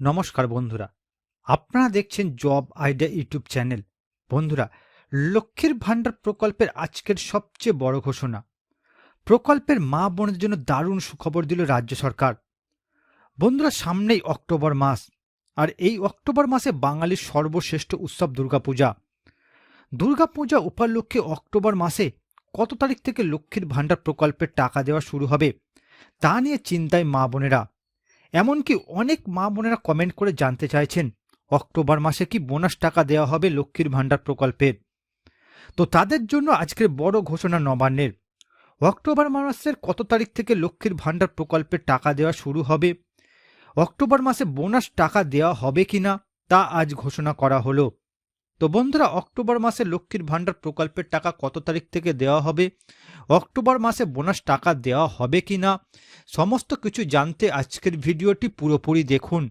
নমস্কার বন্ধুরা। আপনারা দেখছেন জব আইডিয়া ইউটিউব চ্যানেল। বন্ধুরা, লক্ষ্মীর ভাণ্ডার প্রকল্পের আজকের সবচেয়ে বড় ঘোষণা। প্রকল্পের মা বোনদের জন্য দারুণ সুখবর দিল রাজ্য সরকার। বন্ধুরা, সামনেই অক্টোবর মাস, আর এই অক্টোবর মাসে বাঙালির সর্বশ্রেষ্ঠ উৎসব দুর্গাপূজা। দুর্গাপূজা উপলক্ষে অক্টোবর মাসে কত তারিখ থেকে লক্ষ্মীর ভাণ্ডার প্রকল্পের টাকা দেওয়া শুরু হবে, তা নিয়ে চিন্তায় মা বোনেরা। এমনকি অনেক মা বোনেরা কমেন্ট করে জানতে চাইছেন, অক্টোবর মাসে কি বোনাস টাকা দেওয়া হবে লক্ষ্মীর ভাণ্ডার প্রকল্পের? তো তাদের জন্য আজকের বড় ঘোষণা নবান্নের। অক্টোবর মাসের কত তারিখ থেকে লক্ষ্মীর ভাণ্ডার প্রকল্পের টাকা দেওয়া শুরু হবে? অক্টোবর মাসে বোনাস টাকা দেওয়া হবে কি না তা আজ ঘোষণা করা হলো। তো বন্ধুরা, অক্টোবর মাসে লক্ষ্মীর ভাণ্ডার প্রকল্পের টাকা কত তারিখ থেকে দেওয়া হবে? অক্টোবর মাসে বোনাস টাকা দেওয়া হবে কি না সমস্ত কিছু জানতে আজকের ভিডিওটি পুরোপুরি দেখুন।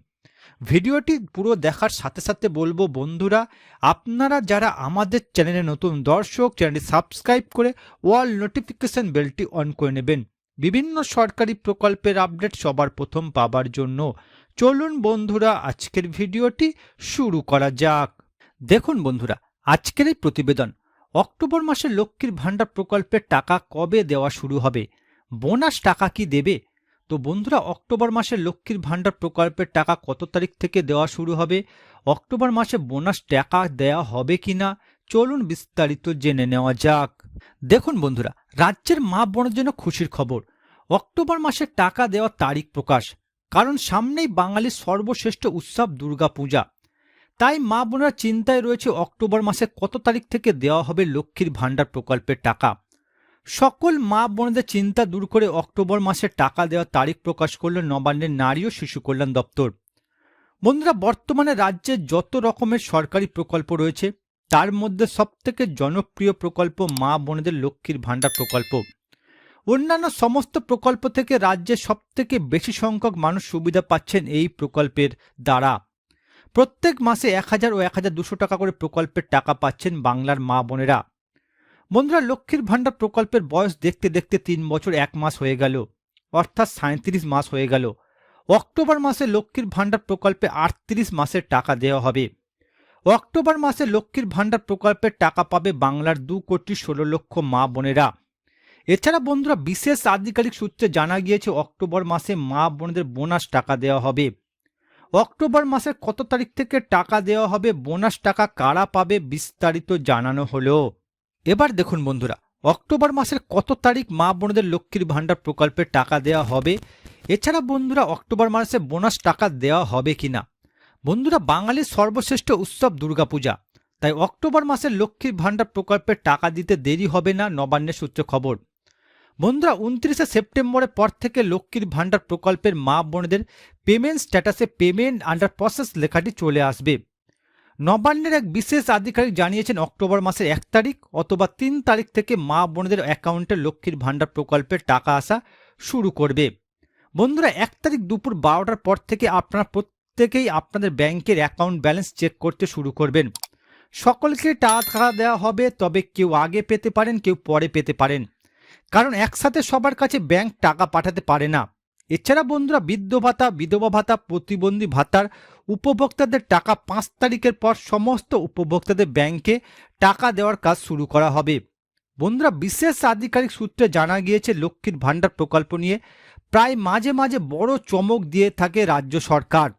ভিডিওটি পুরো দেখার সাথে সাথে বলব, বন্ধুরা, আপনারা যারা আমাদের চ্যানেলে নতুন দর্শক, চ্যানেলটি সাবস্ক্রাইব করে ওয়াল নোটিফিকেশন বেলটি অন করে নেবেন। বিভিন্ন সরকারি প্রকল্পের আপডেট সবার প্রথম পাবার জন্য। চলুন বন্ধুরা, আজকের ভিডিওটি শুরু করা যাক। দেখুন বন্ধুরা, আজকের এই প্রতিবেদন, অক্টোবর মাসে লক্ষ্মীর ভাণ্ডার প্রকল্পের টাকা কবে দেওয়া শুরু হবে, বোনাস টাকা কি দেবে? তো বন্ধুরা, অক্টোবর মাসে লক্ষ্মীর ভাণ্ডার প্রকল্পের টাকা কত তারিখ থেকে দেওয়া শুরু হবে, অক্টোবর মাসে বোনাস টাকা দেওয়া হবে কি না চলুন বিস্তারিত জেনে নেওয়া যাক। দেখুন বন্ধুরা, রাজ্যের মা বোনের জন্য খুশির খবর, অক্টোবর মাসে টাকা দেওয়ার তারিখ প্রকাশ, কারণ সামনেই বাঙালির সর্বশ্রেষ্ঠ উৎসব দুর্গাপূজা। তাই মা বোনেরা চিন্তায় রয়েছে অক্টোবর মাসে কত তারিখ থেকে দেওয়া হবে লক্ষ্মীর ভাণ্ডার প্রকল্পের টাকা। সকল মা বোনদের চিন্তা দূর করে অক্টোবর মাসে টাকা দেওয়ার তারিখ প্রকাশ করল নবান্নের নারী ও শিশু কল্যাণ দপ্তর। বন্ধুরা, বর্তমানে রাজ্যে যত রকমের সরকারি প্রকল্প রয়েছে, তার মধ্যে সবথেকে জনপ্রিয় প্রকল্প মা বোনেদের লক্ষ্মীর ভাণ্ডার প্রকল্প। অন্যান্য সমস্ত প্রকল্প থেকে রাজ্যে সবথেকে বেশি সংখ্যক মানুষ সুবিধা পাচ্ছেন এই প্রকল্পের দ্বারা। প্রত্যেক মাসে এক হাজার ও এক হাজার দুশো টাকা করে প্রকল্পের টাকা পাচ্ছেন বাংলার মা বোনেরা। বন্ধুরা, লক্ষ্মীর ভাণ্ডার প্রকল্পের বয়স দেখতে দেখতে তিন বছর এক মাস হয়ে গেল, অর্থাৎ সাঁত্রিশ মাস হয়ে গেল। অক্টোবর মাসে লক্ষ্মীর ভাণ্ডার প্রকল্পে আটত্রিশ মাসের টাকা দেওয়া হবে। অক্টোবর মাসে লক্ষ্মীর ভাণ্ডার প্রকল্পের টাকা পাবে বাংলার দু কোটি ষোলো লক্ষ মা বোনেরা। এছাড়া বন্ধুরা, বিশেষ আধিকারিক সূত্রে জানা গিয়েছে, অক্টোবর মাসে মা বোনদের বোনাস টাকা দেওয়া হবে। অক্টোবর মাসের কত তারিখ থেকে টাকা দেওয়া হবে, বোনাস টাকা কারা পাবে বিস্তারিত জানানো হলো। এবার দেখুন বন্ধুরা, অক্টোবর মাসের কত তারিখ মা বোনদের লক্ষ্মীর ভাণ্ডার প্রকল্পের টাকা দেওয়া হবে? এছাড়া বন্ধুরা, অক্টোবর মাসে বোনাস টাকা দেওয়া হবে কিনা? বন্ধুরা, বাঙালির সর্বশ্রেষ্ঠ উৎসব দুর্গাপূজা। তাই অক্টোবর মাসের লক্ষ্মীর ভাণ্ডার প্রকল্পের টাকা দিতে দেরি হবে না, নবান্নের সূত্রে খবর। বন্ধুরা, উনত্রিশে সেপ্টেম্বরের পর থেকে লক্ষ্মীর ভাণ্ডার প্রকল্পের মা বোনদের পেমেন্ট স্ট্যাটাসে পেমেন্ট আন্ডার প্রসেস লেখাটি চলে আসবে। নবান্নের এক বিশেষ আধিকারিক জানিয়েছেন, অক্টোবর মাসের এক তারিখ অথবা তিন তারিখ থেকে মা বোনদের অ্যাকাউন্টে লক্ষ্মীর ভাণ্ডার প্রকল্পের টাকা আসা শুরু করবে। বন্ধুরা, এক তারিখ দুপুর বারোটার পর থেকে আপনারা প্রত্যেকেই আপনাদের ব্যাংকের অ্যাকাউন্ট ব্যালেন্স চেক করতে শুরু করবেন। সকলকে টাকা দেওয়া হবে, তবে কেউ আগে পেতে পারেন, কেউ পরে পেতে পারেন। কারণ একসাথে সবার কাছে ব্যাংক টাকা পাঠাতে পারে না। এছাড়া বন্ধুরা বৃদ্ধ ভাতা, বিধবা ভাতা, প্রতিবন্ধী ভাতার উপভোক্তাদের টাকা পাঁচ তারিখের পর সমস্ত উপভোক্তাদের ব্যাংকে টাকা দেওয়ার কাজ শুরু করা হবে। বন্ধুরা, বিশেষ আধিকারিক সূত্রে জানা গিয়েছে, লক্ষ্মীর ভাণ্ডার প্রকল্প নিয়ে প্রায় মাঝে মাঝে বড় চমক দিয়ে থাকে রাজ্য সরকার।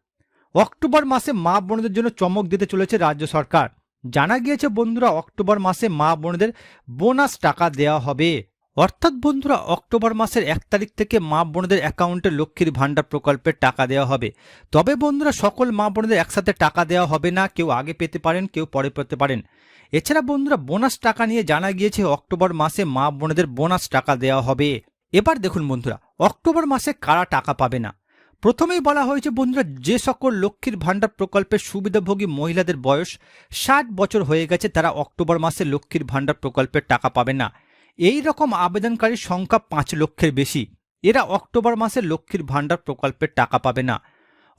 অক্টোবর মাসে মা বোনদের জন্য চমক দিতে চলেছে রাজ্য সরকার। জানা গিয়েছে, বন্ধুরা, অক্টোবর মাসে মা বোনদের বোনাস টাকা দেওয়া হবে। অর্থাৎ বন্ধুরা, অক্টোবর মাসের এক তারিখ থেকে মা বোনদের অ্যাকাউন্টে লক্ষ্মীর ভাণ্ডার প্রকল্পের টাকা দেওয়া হবে। তবে বন্ধুরা, সকল মা বোনদের একসাথে টাকা দেওয়া হবে না, কেউ আগে পেতে পারেন, কেউ পরে পেতে পারেন। এছাড়া বন্ধুরা, বোনাস টাকা নিয়ে জানা গিয়েছে, অক্টোবর মাসে মা বোনদের বোনাস টাকা দেওয়া হবে। এবার দেখুন বন্ধুরা, অক্টোবর মাসে কারা টাকা পাবে না? প্রথমেই বলা হয়েছে বন্ধুরা, যে সকল লক্ষ্মীর ভাণ্ডার প্রকল্পের সুবিধাভোগী মহিলাদের বয়স ষাট বছর হয়ে গেছে, তারা অক্টোবর মাসে লক্ষ্মীর ভাণ্ডার প্রকল্পের টাকা পাবে না। এই রকম আবেদনকারীর সংখ্যা পাঁচ লক্ষের বেশি। এরা অক্টোবর মাসে লক্ষ্মীর ভাণ্ডার প্রকল্পের টাকা পাবে না।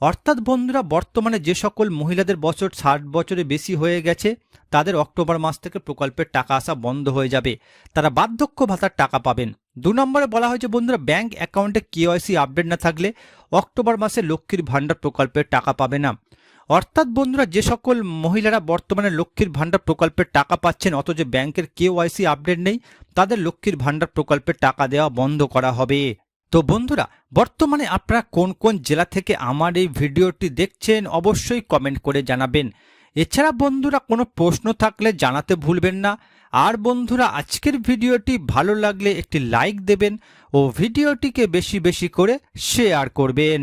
অর্থাৎ বন্ধুরা, বর্তমানে যে সকল মহিলাদের বছর ষাট বছরে বেশি হয়ে গেছে, তাদের অক্টোবর মাস থেকে প্রকল্পের টাকা আসা বন্ধ হয়ে যাবে। তারা বার্ধক্য ভাতার টাকা পাবেন। দু নম্বরে বলা হয়েছে, বন্ধুরা, ব্যাংক অ্যাকাউন্টে কেওয়াইসি আপডেট না থাকলে অক্টোবর মাসে লক্ষ্মীর ভাণ্ডার প্রকল্পের টাকা পাবে না। অর্থাৎ বন্ধুরা, যে সকল মহিলারা বর্তমানে লক্ষ্মীর ভাণ্ডার প্রকল্পের টাকা পাচ্ছেন, অথচ ব্যাংকের কেওয়াইসি আপডেট নেই, তাদের লক্ষ্মীর ভাণ্ডার প্রকল্পের টাকা দেওয়া বন্ধ করা হবে। তো বন্ধুরা, বর্তমানে আপনারা কোন কোন জেলা থেকে আমার এই ভিডিওটি দেখছেন, অবশ্যই কমেন্ট করে জানাবেন। এছাড়া বন্ধুরা, কোনো প্রশ্ন থাকলে জানাতে ভুলবেন না। আর বন্ধুরা, আজকের ভিডিওটি ভালো লাগলে একটি লাইক দেবেন ও ভিডিওটিকে বেশি বেশি করে শেয়ার করবেন।